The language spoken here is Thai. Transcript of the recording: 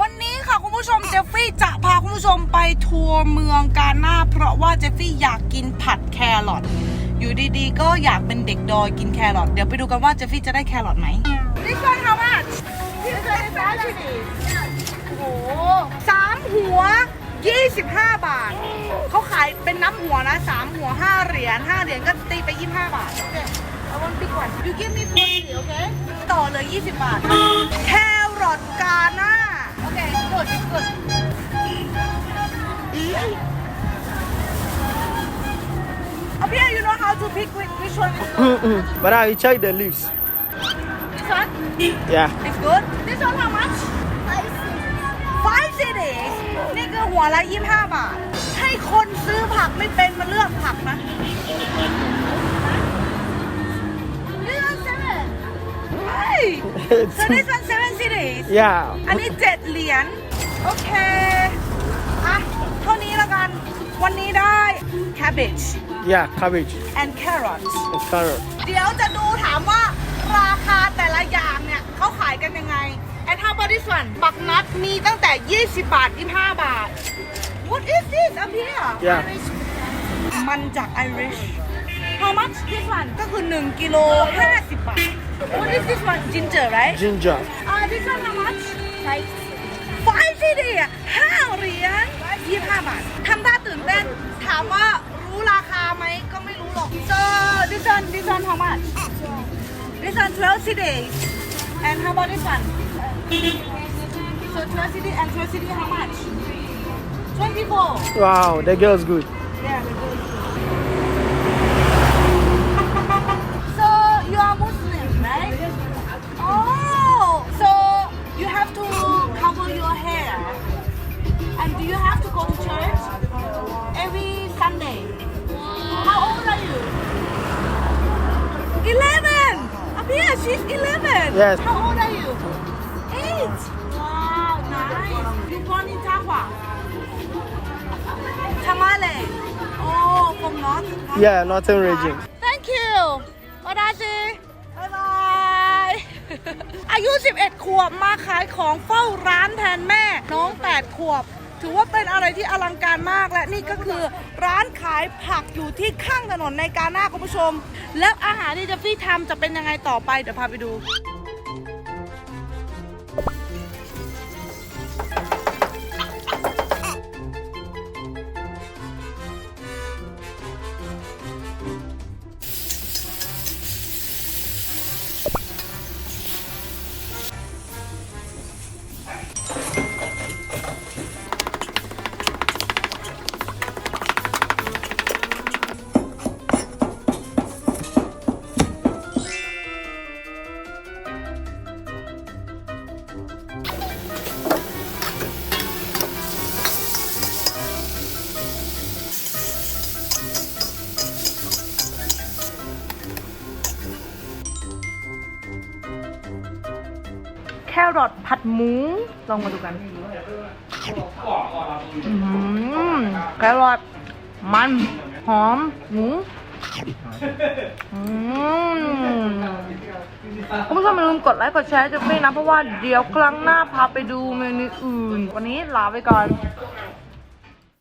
วันนี้ค่ะคุณผู้ชมเจฟฟี่จะพาคุณผู้ชมไปทัวร์เมืองกาหน้า เพราะว่าเจฟฟี่อยากกินผัดแครอทอยู่ดีๆ ก็อยากเป็นเด็กดอยกินแครอทเดี๋ยวไปดูกันว่าเจฟฟี่จะได้แครอทไหม This one how much This one is actually โอ้โหสามหัว 25 บาท เขาขายเป็นน้ำหัวนะสามหัว5เหรียญ5เหรียญก็ตีไป 25 บาท โอเคเอาวันบิ๊กวัน you give me 40โอเคต่อเลย 20 บาท แครอทกาหน้า โอเค good good Up here you know how to pick which, which one is good but I check the leaves. This one Yeah. is good This one how much five cities นี่คือหัวละ25บาท ให้คนซื้อผักไม่เป็นมาเลือกผักนะ This one seven เฮ้ย so this one seven cities yeah. อันนี้เจ็ดเหรียญ โอเค อะ เท่านี้แล้วกัน วันนี้ได้ cabbage Yeah, cabbage and carrots and carrot. เดี๋ยวจะดูถามว่าราคาแต่ละอย่างเนี่ยเขาขายกันยังไง and how about this one บักนัดมีตั้งแต่ 20 บาท 25 บาท what is this up here Yeah. มันจาก Irish how much this one ก็คือ 1 กิโล 50 บาท what is this one ginger right Ginger. uh this one how much ใช่ 5 CD 5เหรียญ25 บาททำท่าตื่นเต้น ถามว่ารู้ราคาไหมก็ไม่รู้หรอก so this one this one how much this one 12 CD and how about this one so 12 CD and 12 CD how much 24 wow that girl's good yeah the girl's good she's 11 Yes. how old are you 8 wow nice you born in Java Tamale oh from north Yeah, northern region. Thank you วาดาซีบายบายอายุ 11 ขวบมาขายของเฝ้าร้านแทนแม่ น้อง 8 ขวบ ถือว่าเป็นอะไรที่อลังการมากและนี่ก็คือ ร้านขายผักอยู่ที่ข้างถนนในกาหน้าคุณผู้ชม แล้วอาหารที่เจฟฟี่ทำจะเป็นยังไงต่อไปเดี๋ยวพาไปดู รอทผัดหมู ลองมาดูกันอื้อหือแครอทมันหอมหมูอืมคุณผู้ชมอย่าลืมกดไลค์กดแชร์จะไม่นะ เพราะว่าเดี๋ยวครั้งหน้าพาไปดูเมนูอื่น วันนี้ลาไปก่อน